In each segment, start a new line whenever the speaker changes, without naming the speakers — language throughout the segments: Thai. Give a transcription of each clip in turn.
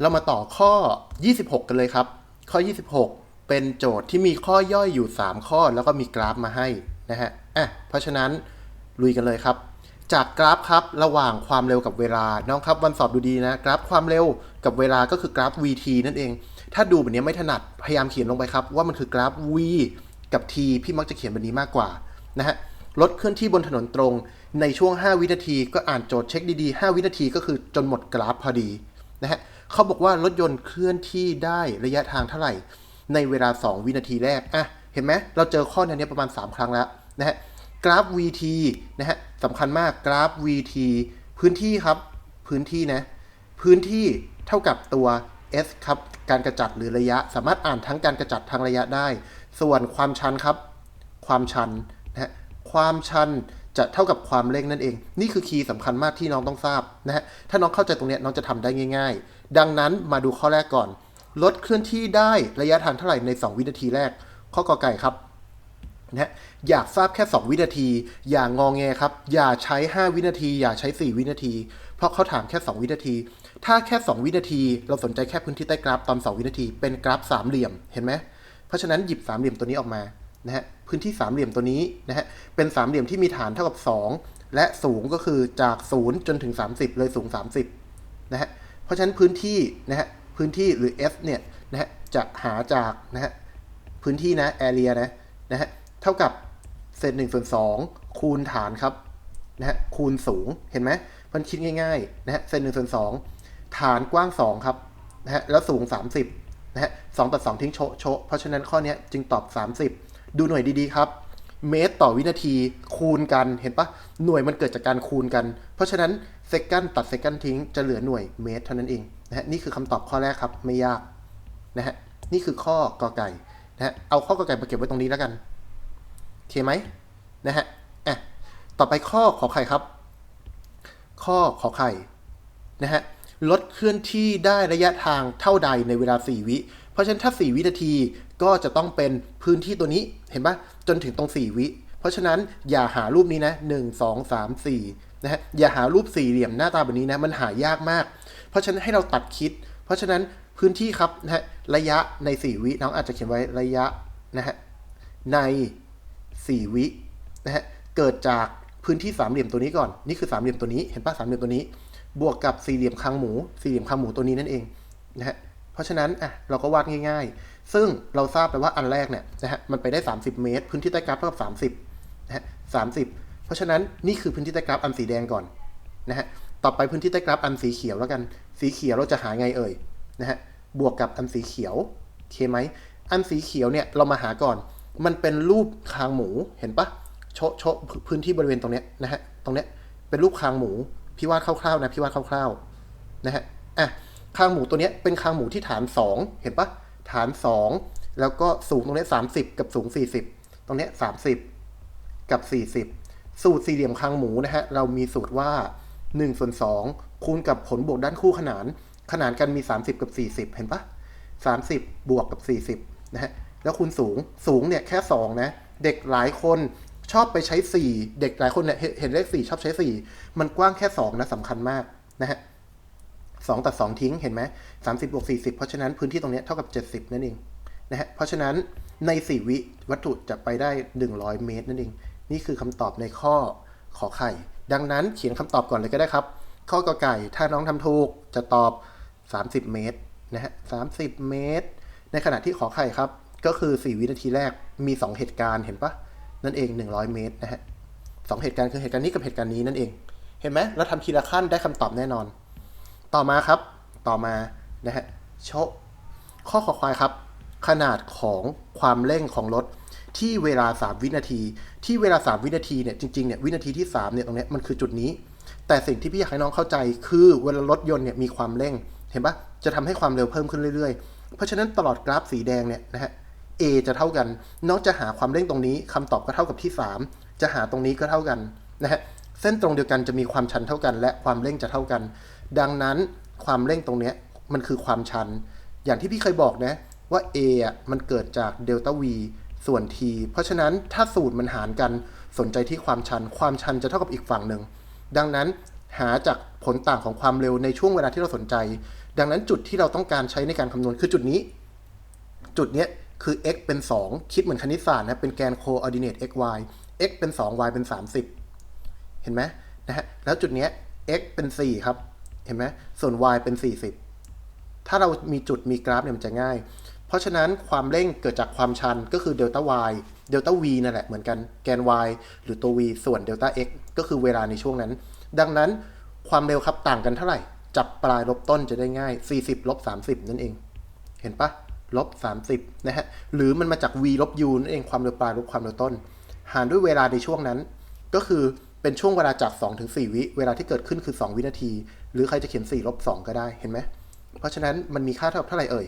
เรามาต่อข้อ 26 กันเลยครับ ข้อ 26 เป็นโจทย์ที่มีข้อย่อยอยู่ 3 ข้อ แล้วก็มีกราฟมาให้นะฮะอะเพราะฉะนั้นลุยกันเลยครับ จากกราฟครับระหว่างความเร็วกับเวลาน้องครับวันสอบดูดีนะ กราฟความเร็วกับเวลาก็คือกราฟ vt นั่นเอง ถ้าดูแบบนี้ไม่ถนัดพยายามเขียนลงไปครับ ว่ามันคือกราฟ v กับ t พี่มักจะเขียนแบบนี้มากกว่านะฮะรถเคลื่อนที่บนถนนตรงในช่วง 5 วินาที ก็อ่านโจทย์เช็คดีๆ 5 วินาทีก็คือจนหมดกราฟพอดีนะฮะ เขาบอกว่ารถยนต์เคลื่อนที่ได้ระยะทางเท่าไหร่ ในเวลา 2 วินาทีแรกอะเห็นไหมเราเจอข้อในนี้ประมาณ 3 ครั้งแล้วนะฮะกราฟ vt นะฮะสำคัญมากกราฟ vt พื้นที่ครับ พื้นที่นะ พื้นที่เท่ากับตัว s ครับ การกระจัดหรือระยะ สามารถอ่านทั้งการกระจัดทั้งระยะได้ ส่วนความชันครับ ความชันนะฮะความชัน จะเท่ากับความเร่งนั่นเอง นี่คือคีย์สำคัญมากที่น้องต้องทราบนะฮะ ถ้าน้องเข้าใจตรงนี้น้องจะทำได้ง่าย ๆ ดังนั้นมาดูข้อแรกก่อน รถเคลื่อนที่ได้ระยะทางเท่าไหร่ใน 2 วินาทีแรก ข้อกอไก่ครับนะฮะอยากทราบแค่ 2 วินาที อย่างงองแงครับ อย่าใช้ 5 วินาที อย่าใช้ 4 วินาที เพราะเขาถามแค่ 2 วินาที ถ้าแค่ 2 วินาที เราสนใจแค่พื้นที่ใต้กราฟตอน 2 วินาที เป็นกราฟสามเหลี่ยม เห็นไหม เพราะฉะนั้นหยิบสามเหลี่ยมตัวนี้ออกมา นะฮะ พื้นที่สามเหลี่ยมตัวนี้นะฮะเป็นสามเหลี่ยมที่มีฐานเท่ากับ 2 และสูงก็คือจาก 0 จนถึง 30 เลยสูง 30นะฮะเพราะฉะนั้นพื้นที่นะฮะพื้นที่หรือ f เนี่ยนะฮะจะหาจากนะฮะพื้นที่นะ area นะนะฮะเท่ากับเศษหนึ่งส่วนสองคูณฐานครับนะฮะคูณสูงเห็นไหมมันคิดง่ายๆนะฮะเศษหนึ่งส่วนสองฐานกว้าง 2 ครับนะฮะแล้วสูง 30นะฮะสองตัดสองทิ้งโชะโชะเพราะฉะนั้นข้อนี้จึงตอบ 30 ดูหน่วยดีๆ ครับ เมตรต่อวินาทีคูณกันเห็นปะหน่วยมันเกิดจากการคูณกัน เพราะฉะนั้นเซกันตัดเซกันทิ้งจะเหลือหน่วยเมตรเท่านั้นเองนะฮะนี่คือคำตอบข้อแรกครับไม่ยากนะฮะนี่คือข้อกอไก่นะฮะเอาข้อกอไก่มาเก็บไว้ตรงนี้แล้วกันโอเคไหมนะฮะอะต่อไปข้อขอไข่ครับ ข้อขอไข่นะฮะรถเคลื่อนที่ได้ระยะทางเท่าใดในเวลา 4 วิ เพราะฉะนั้นถ้า 4 วินาที ก็จะต้องเป็นพื้นที่ตัวนี้เห็นปะจนถึงตรง 4 วิ เพราะฉะนั้นอย่าหารูปนี้นะ 1 2 3 4นะฮะอย่าหารูปสี่เหลี่ยมหน้าตาแบบนี้นะมันหายากมาก เพราะฉะนั้นให้เราตัดคิด เพราะฉะนั้นพื้นที่ครับนะฮะระยะใน 4 วิน้องอาจจะเขียนไว้ระยะนะฮะใน 4 วินะฮะเกิดจากพื้นที่สามเหลี่ยมตัวนี้ก่อนนี่คือสามเหลี่ยมตัวนี้เห็นปะสามเหลี่ยมตัวนี้ บวกกับสี่เหลี่ยมคางหมู สี่เหลี่ยมคางหมูตัวนี้นั่นเองนะฮะเพราะฉะนั้นอะเราก็วาดง่าย ๆ ซึ่งเราทราบไปว่าอันแรกเนี่ยนะฮะมันไปได้ 30 เมตร พื้นที่ใต้กราฟเท่ากับ 30นะฮะ30เพราะฉะนั้นนี่คือพื้นที่ใต้กราฟอันสีแดงก่อนนะฮะต่อไปพื้นที่ใต้กราฟอันสีเขียวแล้วกัน สีเขียวเราจะหาไงเอ่ยนะฮะบวกกับอันสีเขียวโอเคไหมอันสีเขียวเนี่ยเรามาหาก่อน มันเป็นรูปคางหมูเห็นปะโชะโชะพื้นที่บริเวณตรงเนี้ยนะฮะตรงเนี้ยเป็นรูปคางหมูพี่วาดคร่าวๆนะพี่วาดคร่าวๆนะฮะอะคางหมูตัวเนี้ยเป็นคางหมูที่ฐาน 2 เห็นปะ ฐาน 2 แล้วก็สูงตรงนี้ 30 กับสูง 40 ตรงนี้ 30 กับ 40 สูตรสี่เหลี่ยมคางหมูนะฮะ เรามีสูตรว่า1ส่วน2คูณกับผลบวกด้านคู่ขนาน ขนานกันมี 30 กับ 40 เห็นปะ30 บวกกับ 40 นะฮะ แล้วคูณสูง สูงเนี่ยแค่ 2 นะ เด็กหลายคนชอบไปใช้ 4 เด็กหลายคนเนี่ยเห็นเลข 4 ชอบใช้ 4 มันกว้างแค่ 2 นะสำคัญมากนะฮะ 2 ตัด 2 ทิ้งเห็นไหม30บวก40เพราะฉะนั้นพื้นที่ตรงนี้เท่ากับ 70 นั่นเองนะฮะเพราะฉะนั้นใน 4 วิวัตถุจะไปได้ 100 เมตรนั่นเอง นี่คือคำตอบในข้อขอไข่ ดังนั้นเขียนคำตอบก่อนเลยก็ได้ครับ ข้อกอไก่ ถ้าน้องทำถูกจะตอบ 30 เมตรนะฮะ30เมตร ในขณะที่ขอไข่ครับ ก็คือ 4 วินาทีแรกมี 2 เหตุการณ์เห็นปะนั่นเอง 100 เมตรนะฮะสองเหตุการณ์คือเหตุการณ์นี้กับเหตุการณ์นี้นั่นเอง เห็นไหมเราทำทีละขั้นได้คำตอบแน่นอน ต่อมาครับ ต่อมานะฮะโชข้อขอควายครับ ขนาดของความเร่งของรถที่เวลา 3 วินาที ที่เวลา 3 วินาทีเนี่ยจริงๆเนี่ยวินาทีที่ 3เนี่ยตรงเนี้ยมันคือจุดนี้ แต่สิ่งที่พี่อยากให้น้องเข้าใจคือเวลารถยนต์เนี่ยมีความเร่ง เห็นปะจะทำให้ความเร็วเพิ่มขึ้นเรื่อยๆ เพราะฉะนั้นตลอดกราฟสีแดงเนี่ยนะฮะ a จะเท่ากัน น้องจะหาความเร่งตรงนี้คำตอบก็เท่ากับที่ 3 จะหาตรงนี้ก็เท่ากันนะฮะเส้นตรงเดียวกันจะมีความชันเท่ากัน และความเร่งจะเท่ากัน ดังนั้นความเร่งตรงเนี้ยมันคือความชัน อย่างที่พี่เคยบอกนะว่า a อะมันเกิดจากเดลต้า v ส่วน t เพราะฉะนั้นถ้าสูตรมันหารกันสนใจที่ความชัน ความชันจะเท่ากับอีกฝั่งหนึ่ง ดังนั้นหาจากผลต่างของความเร็วในช่วงเวลาที่เราสนใจ ดังนั้นจุดที่เราต้องการใช้ในการคำนวณคือจุดนี้ จุดเนี้ยคือ x เป็น 2 คิดเหมือนคณิตศาสตร์นะเป็นแกน coordinate x y x เป็น 2 y เป็น 30 เห็นไหมนะฮะแล้วจุดเนี้ย x เป็น 4 ครับ เห็นไหมส่วน y เป็น 40 ถ้าเรามีจุดมีกราฟเนี่ยมันจะง่าย เพราะฉะนั้นความเร่งเกิดจากความชันก็คือเดลต้า y เดลต้า v นั่นแหละเหมือนกันแกน y หรือตัว v ส่วนเดลต้า x ก็คือเวลาในช่วงนั้น ดังนั้นความเร็วครับต่างกันเท่าไหร่ จับปลายลบต้นจะได้ง่าย 40ลบ30 นั่นเอง เห็นปะลบ30นะฮะหรือมันมาจาก v ลบ u นั่นเองความเร็วปลายลบความเร็วต้น หารด้วยเวลาในช่วงนั้น ก็คือเป็นช่วงเวลาจาก2ถึง4วิ เวลาที่เกิดขึ้นคือ 2 วินาทีหรือใครจะเขียน4ลบ2ก็ได้เห็นไหมเพราะฉะนั้นมันมีค่าเท่ากับเท่าไหร่เอ่ย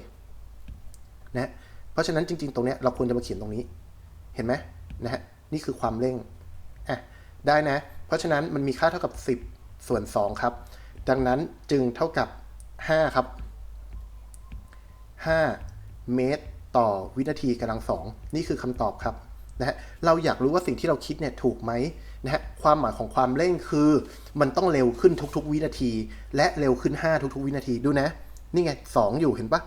นะเพราะฉะนั้นจริง ๆ ตรงเนี้ยเราควรจะมาเขียนตรงนี้ เห็นไหมนะฮะนี่คือความเร่งอะได้นะ เพราะฉะนั้นมันมีค่าเท่ากับ 10 ส่วน 2 ครับ ดังนั้นจึงเท่ากับ 5 ครับ 5 เมตรต่อวินาทีกำลังสองนี่คือคำตอบครับนะฮะเราอยากรู้ว่าสิ่งที่เราคิดเนี่ยถูกไหม นะฮะความหมายของความเร่งคือมันต้องเร็วขึ้นทุกๆ วินาที และเร็วขึ้น 5 ทุกๆ วินาทีดูนะ นี่ไง 2 อยู่เห็นปะ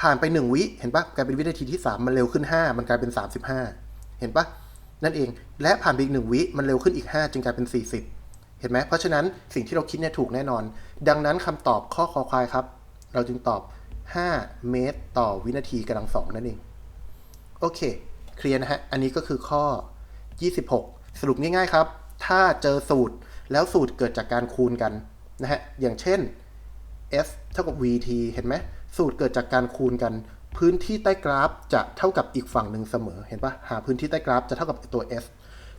ผ่านไป 1 วิเห็นปะกลายเป็นวินาทีที่ 3 มันเร็วขึ้น 5 มันกลายเป็น 35 เห็นปะนั่นเองและผ่านไปอีก 1 วิมันเร็วขึ้นอีก 5 จึงกลายเป็น 40 เห็นไหมเพราะฉะนั้นสิ่งที่เราคิดเนี่ยถูกแน่นอน ดังนั้นคำตอบข้อคอควายครับ เราจึงตอบ 5 เมตร ต่อวินาทีกำลังสองนั่นเองโอเคเคลียร์นะฮะอันนี้ก็คือข้อ 26 สรุปง่ายๆครับ ถ้าเจอสูตรแล้วสูตรเกิดจากการคูณกันนะฮะ อย่างเช่น f เท่ากับ vt เห็นไหม สูตรเกิดจากการคูณกัน พื้นที่ใต้กราฟจะเท่ากับอีกฝั่งหนึ่งเสมอ เห็นปะหาพื้นที่ใต้กราฟจะเท่ากับตัว f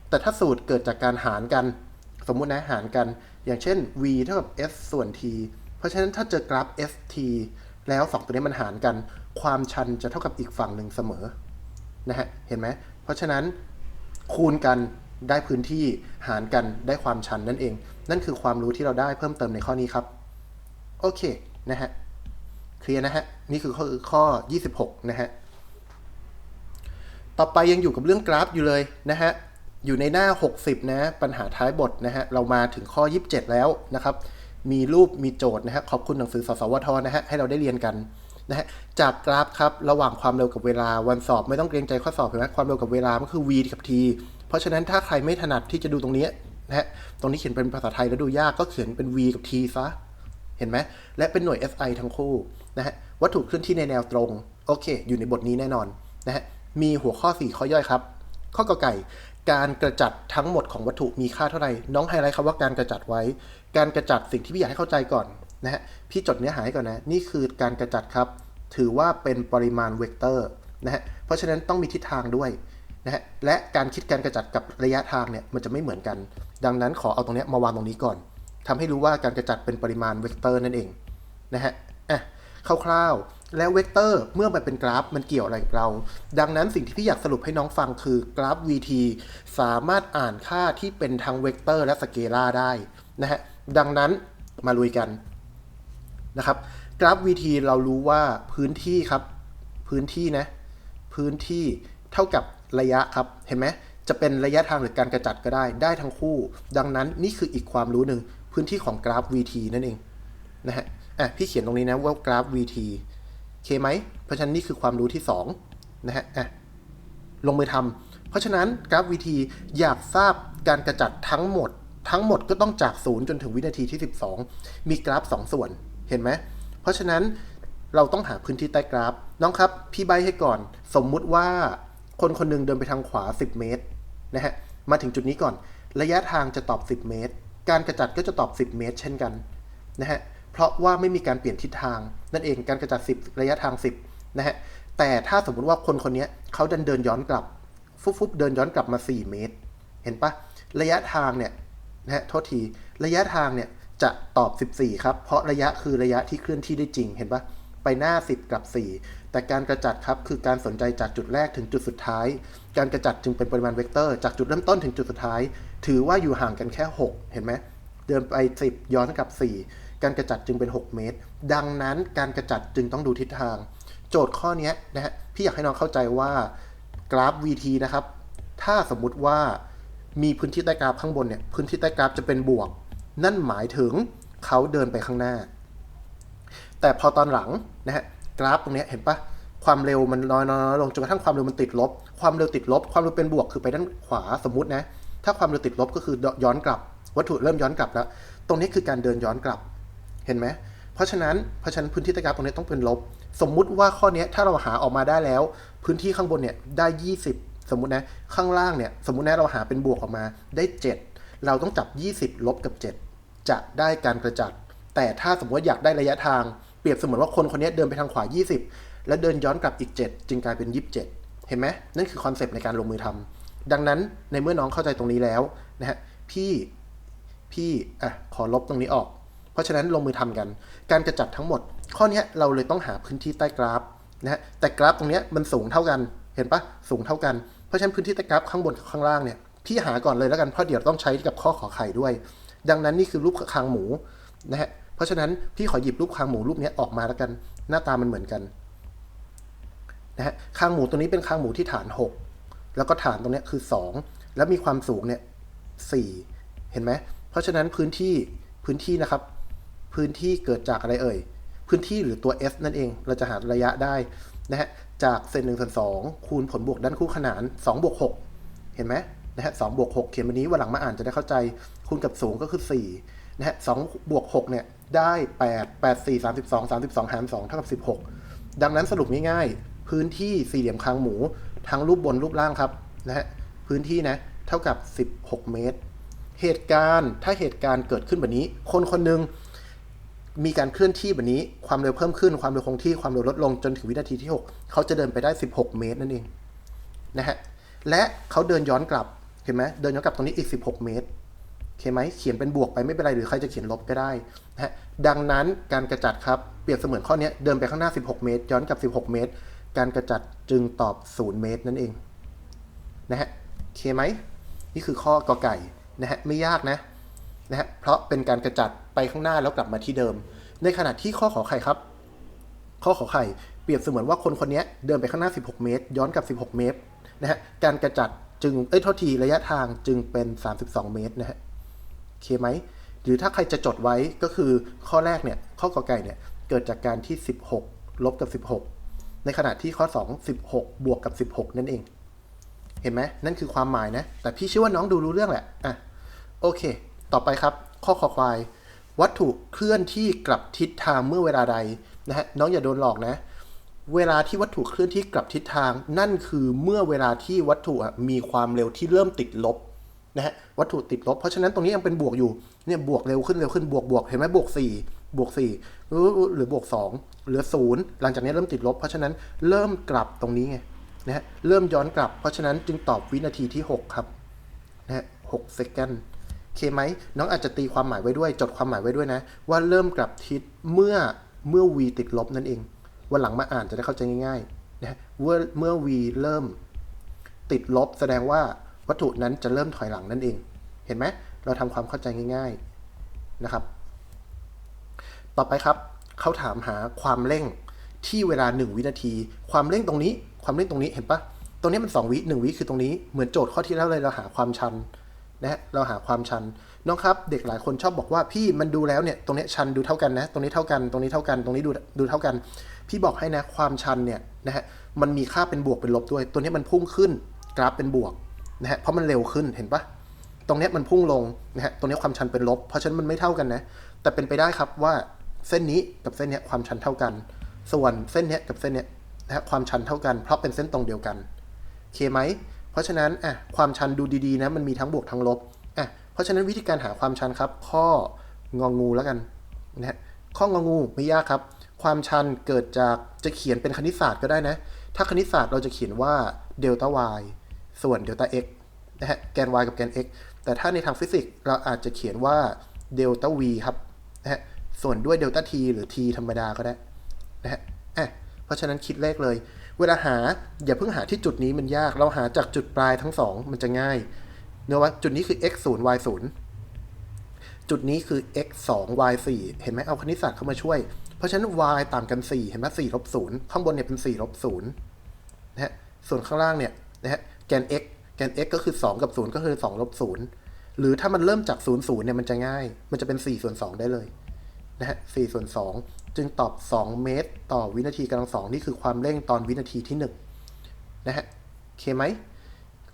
แต่ถ้าสูตรเกิดจากการหารกัน สมมุตินะหารกัน อย่างเช่น v เท่ากับ f ส่วน t เพราะฉะนั้นถ้าเจอกราฟ ft แล้วสองตัวนี้มันหารกัน ความชันจะเท่ากับอีกฝั่งหนึ่งเสมอ นะฮะ เห็นไหม เพราะฉะนั้นคูณกัน ได้พื้นที่หารกันได้ความชันนั่นเอง นั่นคือความรู้ที่เราได้เพิ่มเติมในข้อนี้ครับ โอเคนะฮะเคลียร์นะฮะ นี่คือข้อข้อ 26 นะฮะ ต่อไปยังอยู่กับเรื่องกราฟอยู่เลยนะฮะ อยู่ในหน้า 60 นะ ปัญหาท้ายบทนะฮะ เรามาถึงข้อ 27 แล้วนะครับ มีรูปมีโจทย์นะฮะ ขอบคุณหนังสือสสวทนะฮะ ให้เราได้เรียนกันนะฮะ จากกราฟครับ ระหว่างความเร็วกับเวลา วันสอบไม่ต้องเกรงใจข้อสอบเห็นไหมความเร็วกับเวลา มันคือ v กับ t เพราะฉะนั้นถ้าใครไม่ถนัดที่จะดูตรงนี้นะฮะตรงนี้เขียนเป็นภาษาไทยแล้วดูยากก็เขียนเป็น v กับ t ซะเห็นไหมและเป็นหน่วย SI ทั้งคู่นะฮะวัตถุเคลื่อนที่ในแนวตรง โอเค อยู่ในบทนี้แน่นอนนะฮะมีหัวข้อ 4 ข้อย่อยครับ ข้อกอไก่ การกระจัดทั้งหมดของวัตถุมีค่าเท่าไหร่ น้องไฮไลท์คำว่าการกระจัดไว้ การกระจัดสิ่งที่พี่อยากให้เข้าใจก่อนนะฮะพี่จดเนื้อหาให้ก่อนนะ นี่คือการกระจัดครับ ถือว่าเป็นปริมาณเวกเตอร์นะฮะเพราะฉะนั้นต้องมีทิศทางด้วย นะฮะและการคิดการกระจัดกับระยะทางเนี่ยมันจะไม่เหมือนกัน ดังนั้นขอเอาตรงนี้มาวางตรงนี้ก่อนทำให้รู้ว่าการกระจัดเป็นปริมาณเวกเตอร์นั่นเองนะฮะอะคร่าวๆ แล้วเวกเตอร์เมื่อมันเป็นกราฟมันเกี่ยวอะไรกับเรา ดังนั้นสิ่งที่พี่อยากสรุปให้น้องฟังคือกราฟ vt สามารถอ่านค่าที่เป็นทั้งเวกเตอร์และสเกลาได้นะฮะดังนั้นมาลุยกันนะครับกราฟ vt เรารู้ว่าพื้นที่ครับ พื้นที่นะ พื้นที่เท่ากับ ระยะครับ เห็นไหมจะเป็นระยะทางหรือการกระจัดก็ได้ได้ทั้งคู่ ดังนั้นนี่คืออีกความรู้หนึ่งพื้นที่ของกราฟ vt นั่นเองนะฮะอะพี่เขียนตรงนี้นะว่ากราฟ vt เคไหมเพราะฉะนั้นนี่คือความรู้ที่2นะฮะอะลงมือทำเพราะฉะนั้นกราฟ vt อยากทราบการกระจัดทั้งหมด ทั้งหมดก็ต้องจาก 0 จนถึงวินาทีที่ 12 มีกราฟ 2 ส่วนเห็นไหมเพราะฉะนั้นเราต้องหาพื้นที่ใต้กราฟ น้องครับ พี่ใบให้ก่อน สมมุติว่า คนคนหนึงเดินไปทางขวา 10 เมตรนะฮะ มาถึงจุดนี้ก่อน ระยะทางจะตอบ 10 เมตร การกระจัดก็จะตอบ 10 เมตร เช่นกันนะฮะ เพราะว่าไม่มีการเปลี่ยนทิศทาง นั่นเองการกระจัด 10 ระยะทาง 10 นะฮะ แต่ถ้าสมมุติว่าคนคนนี้เขาเดินเดินย้อนกลับ ฟุบฟุบเดินย้อนกลับมา 4 เมตร เห็นปะระยะทางเนี่ยนะฮะ โทษที ระยะทางเนี่ยจะตอบ 14 ครับ เพราะระยะคือระยะที่เคลื่อนที่ได้จริง เห็นปะไปหน้า 10 กลับ 4 แต่การกระจัดครับคือการสนใจจากจุดแรกถึงจุดสุดท้าย การกระจัดจึงเป็นปริมาณเวกเตอร์ จากจุดเริ่มต้นถึงจุดสุดท้าย ถือว่าอยู่ห่างกันแค่ 6 เห็นไหมเดินไป 10 ย้อนกลับ 4 การกระจัดจึงเป็น 6 เมตร ดังนั้นการกระจัดจึงต้องดูทิศทาง โจทย์ข้อนี้นะฮะพี่อยากให้น้องเข้าใจว่ากราฟ vt นะครับ ถ้าสมมุติว่ามีพื้นที่ใต้กราฟข้างบนเนี่ยพื้นที่ใต้กราฟจะเป็นบวก นั่นหมายถึงเขาเดินไปข้างหน้า แต่พอตอนหลังนะฮะ กราฟตรงนี้เห็นปะความเร็วมันน้อยน้อยลงจนกระทั่งความเร็วมันติดลบ ความเร็วติดลบ ความเร็วเป็นบวกคือไปด้านขวาสมมตินะ ถ้าความเร็วติดลบก็คือย้อนกลับ วัตถุเริ่มย้อนกลับแล้ว ตรงนี้คือการเดินย้อนกลับ เห็นไหม เพราะฉะนั้นเพราะฉะนั้นพื้นที่ใต้กราฟตรงนี้ต้องเป็นลบ สมมุติว่าข้อนี้ถ้าเราหาออกมาได้แล้ว พื้นที่ข้างบนเนี่ยได้ 20 สมมตินะ ข้างล่างเนี่ยสมมตินะเราหาเป็นบวกออกมาได้ 7 เราต้องจับ 20 ลบกับ 7 จะได้การกระจัด แต่ถ้าสมมติอยากได้ระยะทาง เปรียบเสมือนว่าคนคนนี้เดินไปทางขวา 20 แล้วเดินย้อนกลับอีก 7 จึงกลายเป็น 27 เห็นไหมนั่นคือคอนเซปต์ในการลงมือทำดังนั้นในเมื่อน้องเข้าใจตรงนี้แล้วนะฮะพี่พี่อะขอลบตรงนี้ออก เพราะฉะนั้นลงมือทำกัน การกระจัดทั้งหมด ข้อนี้เราเลยต้องหาพื้นที่ใต้กราฟนะฮะแต่กราฟตรงนี้มันสูงเท่ากันเห็นปะสูงเท่ากันเพราะฉะนั้นพื้นที่ใต้กราฟข้างบนกับข้างล่างเนี่ยพี่หาก่อนเลยแล้วกันเพราะเดี๋ยวต้องใช้กับข้อขอไข่ด้วย ดังนั้นนี่คือรูปคางหมูนะฮะ เพราะฉะนั้นพี่ขอหยิบรูปคางหมูรูปนี้ออกมาแล้วกัน หน้าตามันเหมือนกันนะฮะคางหมูตัวนี้เป็นคางหมูที่ฐาน 6 แล้วก็ฐานตรงนี้คือ 2 แล้วมีความสูงเนี่ย4เห็นไหมเพราะฉะนั้นพื้นที่พื้นที่นะครับ พื้นที่เกิดจากอะไรเอ่ย พื้นที่หรือตัว f นั่นเองเราจะหาระยะได้นะฮะจากเศษหนึ่งส่วนสองคูณผลบวกด้านคู่ขนาน2บวก6เห็นไหมนะฮะสบวก6เขียนวันนี้วันหลังมาอ่านจะได้เข้าใจคูณกับสูงก็คือ 4 นะฮะสองบวก6เนี่ยได้8 8 4 32 32หาร2เท่ากับ16ดังนั้นสรุปง่ายๆพื้นที่สี่เหลี่ยมคางหมูทั้งรูปบนรูปล่างครับนะฮะพื้นที่นะเท่ากับ 16 เมตร เหตุการณ์ถ้าเหตุการณ์เกิดขึ้นแบบนี้ คนคนหนึ่งมีการเคลื่อนที่แบบนี้ ความเร็วเพิ่มขึ้น ความเร็วคงที่ ความเร็วลดลงจนถึงวินาทีที่ 6 เขาจะเดินไปได้ 16 เมตรนั่นเองนะฮะ และเขาเดินย้อนกลับ เห็นไหมเดินย้อนกลับตรงนี้อีก 16 เมตร เคไหมเขียนเป็นบวกไปไม่เป็นไรหรือใครจะเขียนลบก็ได้นะฮะดังนั้นการกระจัดครับเปรียบเสมือนข้อนี้เดินไปข้างหน้า 16 เมตร ย้อนกลับ 16 เมตร การกระจัดจึงตอบ 0 เมตรนั่นเองนะฮะเคไหมนี่คือข้อกอไก่นะฮะไม่ยากนะนะฮะเพราะเป็นการกระจัดไปข้างหน้าแล้วกลับมาที่เดิม ในขณะที่ข้อขอไข่ครับ ข้อขอไข่เปรียบเสมือนว่าคนคนนี้เดินไปข้างหน้า 16 เมตร ย้อนกลับ 16 เมตรนะฮะการกระจัดจึงเอ้ยโทษทีระยะทางจึงเป็น 32 เมตรนะฮะ โอเคไหมหรือถ้าใครจะจดไว้ก็คือข้อแรกเนี่ยข้อกอไก่เนี่ยเกิดจากการที่ 16 ลบกับ 16 ในขณะที่ข้อ 2 16 บวกกับ 16 นั่นเอง เห็นไหมนั่นคือความหมายนะ แต่พี่เชื่อว่าน้องดูรู้เรื่องแหละอะโอเค ต่อไปครับ ข้อคอควาย วัตถุเคลื่อนที่กลับทิศทางเมื่อเวลาใดนะฮะน้องอย่าโดนหลอกนะ เวลาที่วัตถุเคลื่อนที่กลับทิศทาง นั่นคือเมื่อเวลาที่วัตถุมีความเร็วที่เริ่มติดลบ นะฮะวัตถุติดลบ เพราะฉะนั้นตรงนี้ยังเป็นบวกอยู่เนี่ยบวกเร็วขึ้นเร็วขึ้นบวกบวกเห็นไหมบวก4บวก4หรือหรือบวก2เหลือ0หลังจากนี้เริ่มติดลบ เพราะฉะนั้นเริ่มกลับตรงนี้ไงนะฮะเริ่มย้อนกลับ เพราะฉะนั้นจึงตอบวินาทีที่ 6 ครับนะฮะ6เซกันเคไหมน้องอาจจะตีความหมายไว้ด้วย จดความหมายไว้ด้วยนะ ว่าเริ่มกลับทิศเมื่อเมื่อ v ติดลบนั่นเองวันหลังมาอ่านจะได้เข้าใจง่ายๆนะฮะเมื่อเมื่อ v เริ่มติดลบแสดงว่า วัตถุนั้นจะเริ่มถอยหลังนั่นเอง เห็นไหมเราทำความเข้าใจง่าย ๆนะครับ ต่อไปครับเขาถามหาความเร่งที่เวลา 1 วินาที ความเร่งตรงนี้ ความเร่งตรงนี้เห็นปะตรงนี้มัน 2 วิ1วิคือตรงนี้เหมือนโจทย์ข้อที่แล้วเลยเราหาความชันนะฮะเราหาความชันน้องครับ เด็กหลายคนชอบบอกว่าพี่มันดูแล้วเนี่ยตรงนี้ชันดูเท่ากันนะ ตรงนี้เท่ากันตรงนี้เท่ากันตรงนี้ดูดูเท่ากัน พี่บอกให้นะความชันเนี่ยนะฮะมันมีค่าเป็นบวกเป็นลบด้วย ตัวนี้มันพุ่งขึ้นกราฟเป็นบวก นะฮะเพราะมันเร็วขึ้นเห็นปะตรงนี้มันพุ่งลงนะฮะตรงนี้ความชันเป็นลบ เพราะฉะนั้นมันไม่เท่ากันนะ แต่เป็นไปได้ครับว่าเส้นนี้กับเส้นนี้ความชันเท่ากัน ส่วนเส้นนี้กับเส้นนี้นะฮะความชันเท่ากัน เพราะเป็นเส้นตรงเดียวกันโอเคไหมเพราะฉะนั้นอะความชันดูดีๆนะมันมีทั้งบวกทั้งลบอะเพราะฉะนั้นวิธีการหาความชันครับ ข้ององูแล้วกันนะฮะข้ององูไม่ยากครับ ความชันเกิดจากจะเขียนเป็นคณิตศาสตร์ก็ได้นะ ถ้าคณิตศาสตร์เราจะเขียนว่าเดลต้า y ส่วนเดลต้า x นะฮะแกน y กับแกน x แต่ถ้าในทางฟิสิกส์เราอาจจะเขียนว่าเดลต้า v ครับนะฮะส่วนด้วยเดลต้า t หรือ t ธรรมดาก็ได้นะฮะอะเพราะฉะนั้นคิดเลขเลย เวลาหาอย่าเพิ่งหาที่จุดนี้มันยาก เราหาจากจุดปลายทั้งสองมันจะง่ายเนื่อว่าจุดนี้คือ x 0 y 0จุดนี้คือ x 2 y 4เห็นไหมเอาคณิตศาสตร์เข้ามาช่วย เพราะฉะนั้น y ต่างกัน 4 เห็นไหม4ลบ0ข้างบนเนี่ยเป็น4ลบ0นะฮะส่วนข้างล่างเนี่ยนะฮะ แกน x แกน x ก็คือ 2 กับ 0 ก็คือ2ลบ0หรือถ้ามันเริ่มจาก0ูนย์เนี่ยมันจะง่าย มันจะเป็น4ส่วน2ได้เลยนะฮะ4ส่วน2จึงตอบ 2 เมตร ต่อวินาทีกำลังสองนี่คือความเร่งตอนวินาทีที่ 1 นะฮะโอเคไหม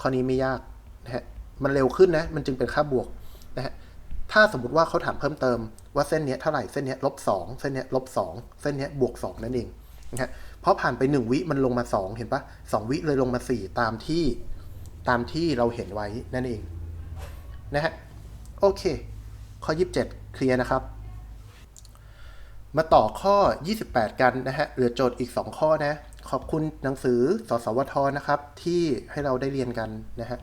ข้อนี้ไม่ยากนะฮะมันเร็วขึ้นนะ มันจึงเป็นค่าบวกนะฮะถ้าสมมติว่าเขาถามเพิ่มเติมว่าเส้นเนี้ยเท่าไหร่ เส้นเนี้ยลบสองเส้นเนี้ยลบสองเส้นเนี้ยบวกสองนั่นเอง นะเพราะผ่านไปหนึ่งวิมันลงมาสองเห็นปะสองวิเลยลงมาสี่ตามที่ตามที่เราเห็นไว้นั่นเองนะฮะโอเค ข้อ 27 เคลียร์นะครับ มาต่อข้อ 28 กันนะฮะเหลือโจทย์อีก 2 ข้อนะ ขอบคุณหนังสือสสวทนะครับ ที่ให้เราได้เรียนกันนะฮะ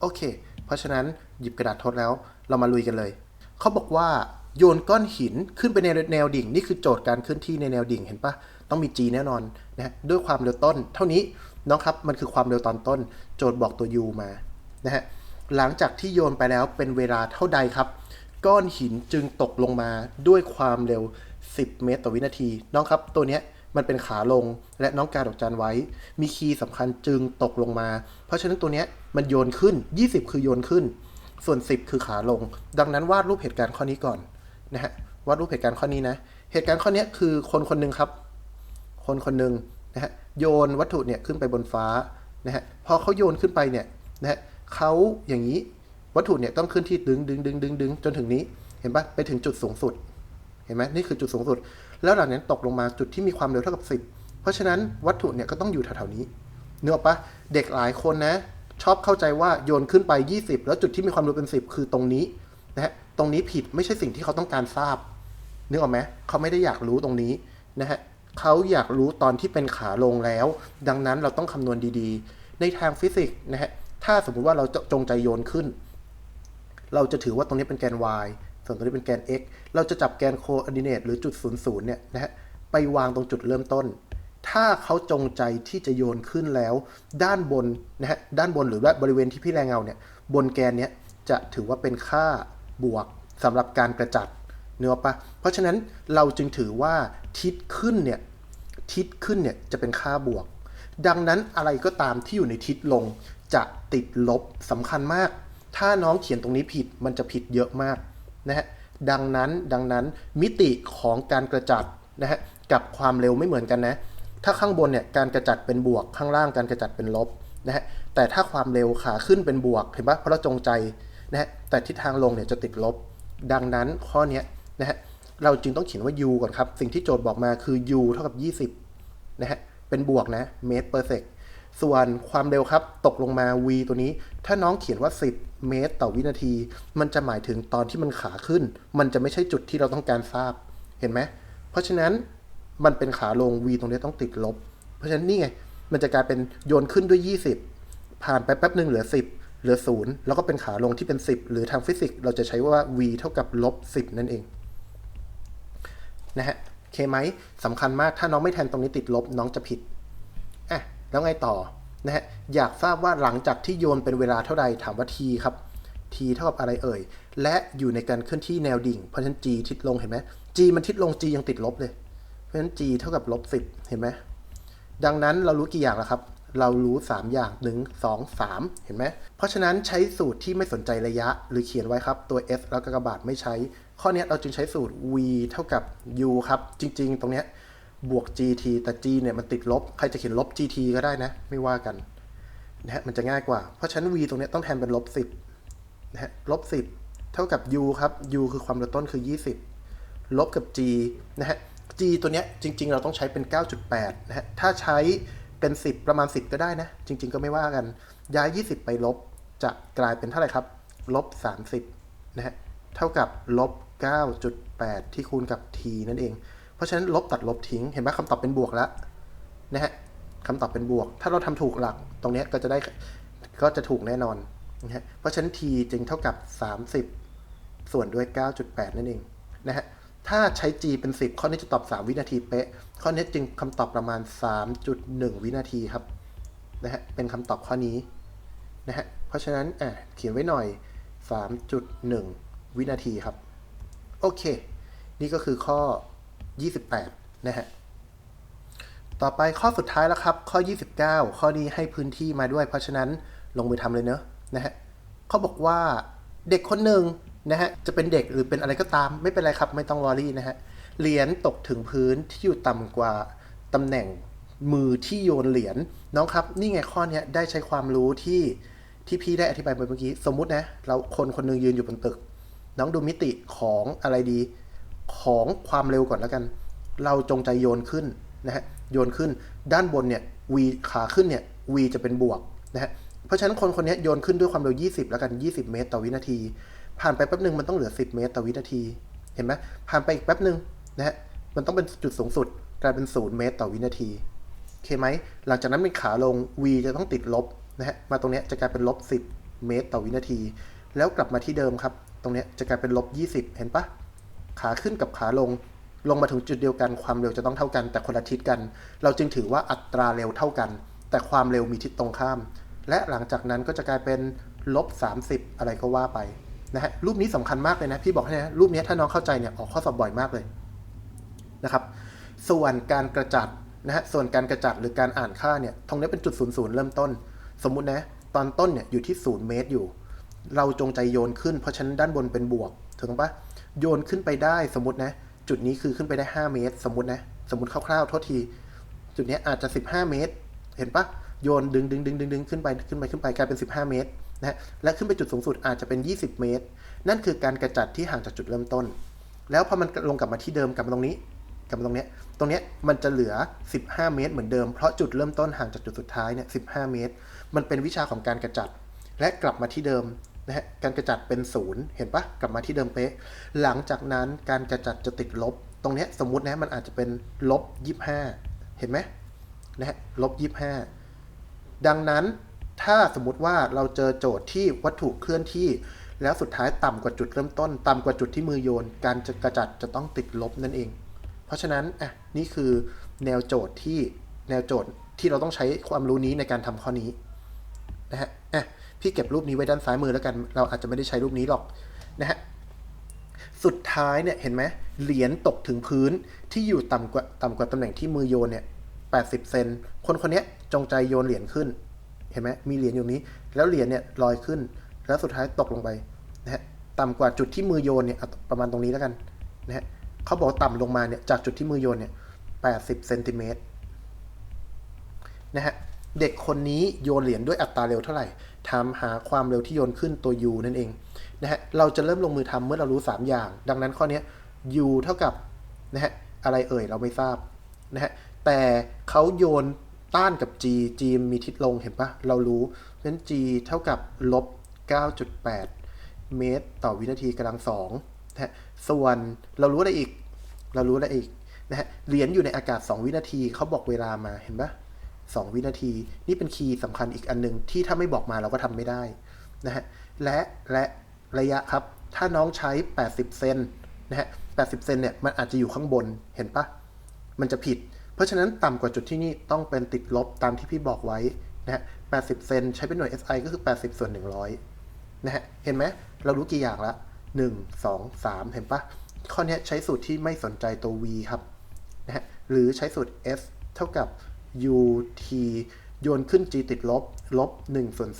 โอเค เพราะฉะนั้นหยิบกระดาษทดแล้วเรามาลุยกันเลย เขาบอกว่าโยนก้อนหินขึ้นไปในแนวดิ่ง นี่คือโจทย์การเคลื่อนที่ในแนวดิ่งเห็นปะ ต้องมี g แน่นอนนะฮะด้วยความเร็วต้น เท่านี้น้องครับมันคือความเร็วตอนต้น โจทย์บอกตัว u มานะฮะหลังจากที่โยนไปแล้วเป็นเวลาเท่าใดครับ ก้อนหินจึงตกลงมาด้วยความเร็ว 10 เมตรต่อวินาที น้องครับตัวเนี้ยมันเป็นขาลงและน้องการดอกจันไว้ มีคีย์สำคัญจึงตกลงมา เพราะฉะนั้นตัวเนี้ยมันโยนขึ้น 20 คือโยนขึ้น ส่วน 10 คือขาลง ดังนั้นวาดรูปเหตุการณ์ข้อนี้ก่อนนะฮะวาดรูปเหตุการณ์ข้อนี้นะ เหตุการณ์ข้อนี้คือคนคนหนึ่งครับ คนคนหนึ่งนะฮะโยนวัตถุเนี่ยขึ้นไปบนฟ้านะฮะพอเขาโยนขึ้นไปเนี่ยนะฮะเขาอย่างนี้วัตถุเนี่ยต้องขึ้นที่ดึงดึงดึงดึงดึงจนถึงนี้เห็นปะไปถึงจุดสูงสุด เห็นไหมนี่คือจุดสูงสุด แล้วหลังนั้นตกลงมาจุดที่มีความเร็วเท่ากับ 10 เพราะฉะนั้นวัตถุเนี่ยก็ต้องอยู่แถวๆนี้เนื้ออกปะเด็กหลายคนนะ ชอบเข้าใจว่าโยนขึ้นไป 20 แล้วจุดที่มีความเร็วเป็น 10 คือตรงนี้นะฮะตรงนี้ผิดไม่ใช่สิ่งที่เขาต้องการทราบนึกออกไหมเขาไม่ได้อยากรู้ตรงนี้นะฮะ เขาอยากรู้ตอนที่เป็นขาลงแล้ว ดังนั้นเราต้องคำนวณดีๆ ในทางฟิสิกส์นะฮะถ้าสมมุติว่าเราจะจงใจโยนขึ้น เราจะถือว่าตรงนี้เป็นแกน y ส่วนตรงนี้เป็นแกน x เราจะจับแกนโคออร์ดิเนตหรือจุด00เนี่ยนะฮะไปวางตรงจุดเริ่มต้น ถ้าเขาจงใจที่จะโยนขึ้นแล้ว ด้านบนนะฮะด้านบนหรือว่าบริเวณที่พี่แรงเงาเนี่ยบนแกนเนี้ยจะถือว่าเป็นค่าบวกสำหรับการกระจัดเนื้อปะเพราะฉะนั้นเราจึงถือว่าทิศขึ้นเนี่ย ทิศขึ้นเนี่ยจะเป็นค่าบวก ดังนั้นอะไรก็ตามที่อยู่ในทิศลงจะติดลบสำคัญมาก ถ้าน้องเขียนตรงนี้ผิดมันจะผิดเยอะมากนะฮะดังนั้นดังนั้นมิติของการกระจัดนะฮะกับความเร็วไม่เหมือนกันนะ ถ้าข้างบนเนี่ยการกระจัดเป็นบวกข้างล่างการกระจัดเป็นลบนะฮะแต่ถ้าความเร็วขาขึ้นเป็นบวกเห็นปะเพราะเราจงใจนะฮะแต่ทิศทางลงเนี่ยจะติดลบ ดังนั้นข้อนี้นะฮะ เราจึงต้องเขียนว่า u ก่อนครับ สิ่งที่โจทย์บอกมาคือ u เท่ากับ 20 นะฮะ เป็นบวกนะ เมตร per sec ส่วนความเร็วครับ ตกลงมา v ตัวนี้ ถ้าน้องเขียนว่า 10 เมตร ต่อวินาที มันจะหมายถึงตอนที่มันขาขึ้น มันจะไม่ใช่จุดที่เราต้องการทราบ เห็นไหม เพราะฉะนั้นมันเป็นขาลง v ตรงนี้ต้องติดลบ เพราะฉะนั้นนี่ไง มันจะกลายเป็นโยนขึ้นด้วย 20 ผ่านไปแป๊บหนึ่งเหลือ 10เหลือ 0 แล้วก็เป็นขาลงที่เป็น 10 หรือทางฟิสิกส์เราจะใช้ว่า v เท่ากับลบ10 นั่นเอง นะฮะโอเคไหมสำคัญมากถ้าน้องไม่แทนตรงนี้ติดลบน้องจะผิดอะแล้วไงต่อนะฮะอยากทราบว่าหลังจากที่โยนเป็นเวลาเท่าใดถามว่า t ครับ t เท่ากับอะไรเอ่ย และอยู่ในการเคลื่อนที่แนวดิ่ง เพราะฉะนั้น g ทิศลงเห็นไหม g มันทิศลง g ยังติดลบเลย เพราะฉะนั้น g เท่ากับลบ10 เห็นไหมดังนั้นเรารู้กี่อย่างแล้วครับ เรารู้ 3 อย่าง 1 2 3 เห็นไหมเพราะฉะนั้นใช้สูตรที่ไม่สนใจระยะ หรือเขียนไว้ครับ ตัว s แล้วก็กระบาดไม่ใช้ ข้อนี้เราจึงใช้สูตร v เท่ากับ u ครับ จริง ๆ ตรงนี้บวก gt แต่ g เนี่ยมันติดลบ ใครจะเขียนลบ gt ก็ได้นะ ไม่ว่ากันนะฮะมันจะง่ายกว่า เพราะฉะนั้น v ตรงนี้ต้องแทนเป็นลบ 10นะฮะลบ 10 เท่ากับ u ครับ u คือความเร็วต้นคือ 20 ลบกับ g นะฮะ g ตัวเนี้ยจริง ๆ เราต้องใช้เป็น 9.8นะฮะถ้าใช้เป็น 10 ประมาณ 10 ก็ได้นะ จริง ๆ ก็ไม่ว่ากัน ย้าย 20 ไปลบจะกลายเป็นเท่าไหร่ครับลบ 30นะฮะ เท่ากับลบ9.8 ที่คูณกับ t นั่นเอง เพราะฉะนั้นลบตัดลบทิ้ง เห็นไหมคำตอบเป็นบวกแล้วนะฮะคำตอบเป็นบวก ถ้าเราทำถูกหลักตรงนี้ก็จะได้ก็จะถูกแน่นอนนะฮะ เพราะฉะนั้น t จึงเท่ากับ 30 ส่วนด้วย 9.8 นั่นเองนะฮะ ถ้าใช้ g เป็น 10 ข้อนี้จะตอบ 3 วินาทีเป๊ะ ข้อนี้จึงคำตอบประมาณ 3.1 วินาทีครับนะฮะ เป็นคำตอบข้อนี้นะฮะ เพราะฉะนั้นอะเขียนไว้หน่อย 3.1 วินาทีครับ โอเค นี่ก็คือข้อ 28 นะฮะ ต่อไปข้อสุดท้ายแล้วครับ ข้อ 29 ข้อนี้ให้พื้นที่มาด้วย เพราะฉะนั้นลงมือทำเลยเนอะนะฮะเขาบอกว่าเด็กคนหนึ่งนะฮะ จะเป็นเด็กหรือเป็นอะไรก็ตาม ไม่เป็นไรครับ ไม่ต้องวอรี่นะฮะ เหรียญตกถึงพื้นที่อยู่ต่ำกว่าตำแหน่งมือที่โยนเหรียญน้องครับนี่ไงข้อนี้ได้ใช้ความรู้ที่ที่พี่ได้อธิบายไปเมื่อกี้ สมมุตินะ เราคนคนหนึงยืนอยู่บนตึก น้องดูมิติของอะไรดีของความเร็วก่อนแล้วกัน เราจงใจโยนขึ้นนะฮะโยนขึ้นด้านบนเนี่ย v ขาขึ้นเนี่ย v จะเป็นบวกนะฮะเพราะฉะนั้นคนคนนี้โยนขึ้นด้วยความเร็ว 20 แล้วกัน 20 เมตรต่อวินาที ผ่านไปแป๊บหนึ่งมันต้องเหลือ 10 เมตรต่อวินาที เห็นไหมผ่านไปอีกแป๊บหนึ่งนะฮะมันต้องเป็นจุดสูงสุดกลายเป็น 0 เมตรต่อวินาทีโอเคไหมหลังจากนั้นเป็นขาลง v จะต้องติดลบนะฮะมาตรงเนี้ยจะกลายเป็นลบ 10 เมตรต่อวินาที แล้วกลับมาที่เดิมครับ ตรงนี้จะกลายเป็นลบ 20 เห็นปะขาขึ้นกับขาลง ลงมาถึงจุดเดียวกัน ความเร็วจะต้องเท่ากัน แต่คนละทิศกัน เราจึงถือว่าอัตราเร็วเท่ากัน แต่ความเร็วมีทิศตรงข้าม และหลังจากนั้นก็จะกลายเป็นลบ 30 อะไรก็ว่าไปนะฮะรูปนี้สำคัญมากเลยนะ พี่บอกให้นะรูปนี้ถ้าน้องเข้าใจเนี่ยออกข้อสอบบ่อยมากเลยนะครับ ส่วนการกระจัดนะฮะส่วนการกระจัดหรือการอ่านค่าเนี่ยตรงนี้เป็นจุดศูนย์ศูนย์เริ่มต้น สมมุตินะ ตอนต้นเนี่ยอยู่ที่ศูนย์เมตรอยู่ เราจงใจโยนขึ้นเพราะฉันด้านบนเป็นบวกถูกต้องปะโยนขึ้นไปได้สมมตินะ จุดนี้คือขึ้นไปได้ 5 เมตร สมมตินะ สมมติคร่าวๆโทษที จุดนี้อาจจะ 15 เมตร เห็นปะโยนดึงดึงดึงดึงดึงขึ้นไปขึ้นไปขึ้นไปกลายเป็น 15 เมตรนะฮะและขึ้นไปจุดสูงสุดอาจจะเป็น 20 เมตร นั่นคือการกระจัดที่ห่างจากจุดเริ่มต้น แล้วพอมันลงกลับมาที่เดิมกลับมาตรงนี้กลับมาตรงเนี้ยตรงเนี้ยมันจะเหลือ 15 เมตร เหมือนเดิมเพราะจุดเริ่มต้นห่างจากจุดสุดท้ายเนี่ย15 เมตร มันเป็นวิชาของการกระจัด และกลับมาที่เดิม นะฮะการกระจัดเป็นศูนย์เห็นปะกลับมาที่เดิมเป๊ะ หลังจากนั้นการกระจัดจะติดลบ ตรงนี้สมมตินะมันอาจจะเป็นลบ25 เห็นไหมนะฮะลบ25 ดังนั้นถ้าสมมติว่าเราเจอโจทย์ที่วัตถุเคลื่อนที่ แล้วสุดท้ายต่ำกว่าจุดเริ่มต้น ต่ำกว่าจุดที่มือโยน การจะกระจัดจะต้องติดลบนั่นเอง เพราะฉะนั้นอะนี่คือแนวโจทย์ที่แนวโจทย์ที่เราต้องใช้ความรู้นี้ในการทำข้อนี้นะฮะอะ พี่เก็บรูปนี้ไว้ด้านซ้ายมือแล้วกัน เราอาจจะไม่ได้ใช้รูปนี้หรอกนะฮะสุดท้ายเนี่ยเห็นไหมเหรียญตกถึงพื้นที่อยู่ต่ำกว่าต่ำกว่าตำแหน่งที่มือโยนเนี่ย80 เซน คนคนนี้จงใจโยนเหรียญขึ้น เห็นไหมมีเหรียญอยู่นี้ แล้วเหรียญเนี่ยลอยขึ้น แล้วสุดท้ายตกลงไปนะฮะ ต่ำกว่าจุดที่มือโยนเนี่ยประมาณตรงนี้แล้วกันนะฮะเขาบอกต่ำลงมาเนี่ยจากจุดที่มือโยนเนี่ย80 เซนติเมตรนะฮะ เด็กคนนี้โยนเหรียญด้วยอัตราเร็วเท่าไหร่ถามหาความเร็วที่โยนขึ้นตัว u นั่นเองนะฮะเราจะเริ่มลงมือทำเมื่อเรารู้ 3 อย่าง ดังนั้นข้อนี้ย u เท่ากับนะฮะอะไรเอ่ยเราไม่ทราบนะฮะแต่เขาโยนต้านกับ g g มีทิศลงเห็นปะเรารู้เพราะฉะนั้น g เท่ากับลบ 9.8 เมตร ต่อวินาทีกำลังสองนะฮะส่วนเรารู้อะไรอีก เรารู้อะไรอีกนะฮะเหรียญอยู่ในอากาศ 2 วินาทีเขาบอกเวลามาเห็นปะ 2 วินาที นี่เป็นคีย์สำคัญอีกอันหนึ่งที่ถ้าไม่บอกมาเราก็ทำไม่ได้นะฮะและและระยะครับ ถ้าน้องใช้ 80 เซนนะฮะ80 เซนเนี่ยมันอาจจะอยู่ข้างบนเห็นปะมันจะผิด เพราะฉะนั้นต่ำกว่าจุดที่นี่ต้องเป็นติดลบตามที่พี่บอกไว้นะฮะ80 เซนใช้เป็นหน่วย SI ก็คือ 80 ส่วน 100นะฮะเห็นไหมเรารู้กี่อย่างละ 1 2 3 เห็นปะข้อนี้ใช้สูตรที่ไม่สนใจตัว v ครับนะฮะหรือใช้สูตร f เท่ากับ ut โยนขึ้น g ติดลบ ลบ1ส่วน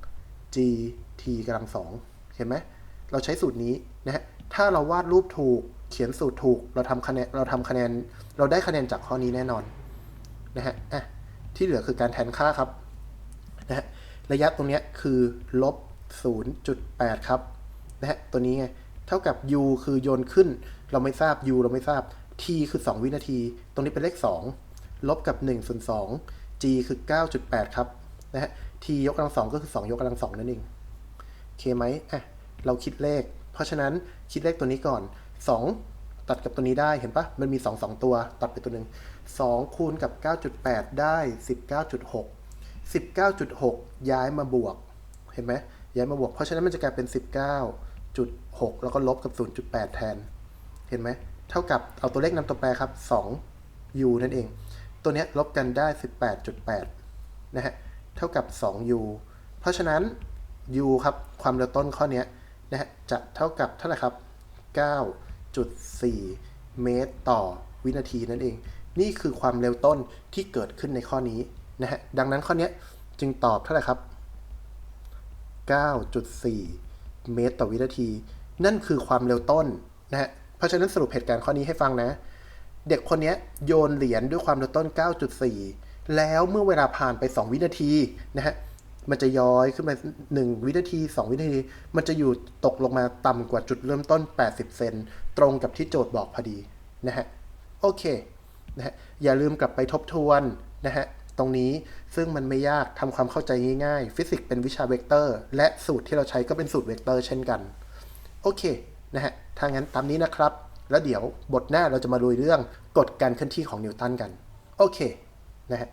2 g t กำลัง2เห็นไหม เราใช้สูตรนี้นะฮะ ถ้าเราวาดรูปถูก เขียนสูตรถูก เราทำคะแนน เราทำคะแนน เราได้คะแนนจากข้อนี้แน่นอนนะฮะ อะ ที่เหลือคือการแทนค่าครับนะฮะ ระยะตรงนี้คือลบ 0.8 ครับนะฮะ ตัวนี้ไง เท่ากับ u คือโยนขึ้น เราไม่ทราบ u เราไม่ทราบ t คือ 2 วินาที ตรงนี้เป็นเลข 2 ลบกับ1ส่วน2 g คือ 9.8 ครับนะฮะ t ยกกำลังสองก็คือ 2 ยกกำลังสองนั่นเองโอเคไหมอะเราคิดเลข เพราะฉะนั้นคิดเลขตัวนี้ก่อน 2 ตัดกับตัวนี้ได้เห็นปะมันมี 2 2 ตัวตัดไปตัวหนึ่ง2คูณกับ 9.8 ได้ 19.6 19.6 ย้ายมาบวก เห็นไหมย้ายมาบวก เพราะฉะนั้นมันจะกลายเป็น 19.6 แล้วก็ลบกับ 0.8 แทน เห็นไหม เท่ากับเอาตัวเลขนำตัวแปรครับ 2 u นั่นเอง ตัวนี้ลบกันได้ 18.8 นะฮะ เท่ากับ 2u เพราะฉะนั้น u ครับ ความเร็วต้นข้อนี้นะฮะ จะเท่ากับเท่าไหร่ครับ 9.4 เมตรต่อวินาทีนั่นเอง นี่คือความเร็วต้นที่เกิดขึ้นในข้อนี้นะฮะ ดังนั้นข้อนี้จึงตอบเท่าไหร่ครับ 9.4 เมตรต่อวินาที นั่นคือความเร็วต้นนะฮะ เพราะฉะนั้นสรุปเหตุการณ์ข้อนี้ให้ฟังนะ เด็กคนนี้โยนเหรียญด้วยความเร็วต้น 9.4 แล้วเมื่อเวลาผ่านไป 2 วินาทีนะฮะ มันจะย้อยขึ้นมา1วินาที 2 วินาที มันจะอยู่ตกลงมาต่ำกว่าจุดเริ่มต้น 80 เซนตรงกับที่โจทย์บอกพอดีนะฮะ โอเคนะฮะ อย่าลืมกลับไปทบทวนนะฮะตรงนี้ซึ่งมันไม่ยากทำความเข้าใจง่ายๆ ฟิสิกส์เป็นวิชาเวกเตอร์ และสูตรที่เราใช้ก็เป็นสูตรเวกเตอร์เช่นกัน โอเคนะฮะถ้างั้นตามนี้นะครับ แล้วเดี๋ยวบทหน้าเราจะมาลุยเรื่องกฎการเคลื่อนที่ของนิวตันกัน โอเคนะฮะ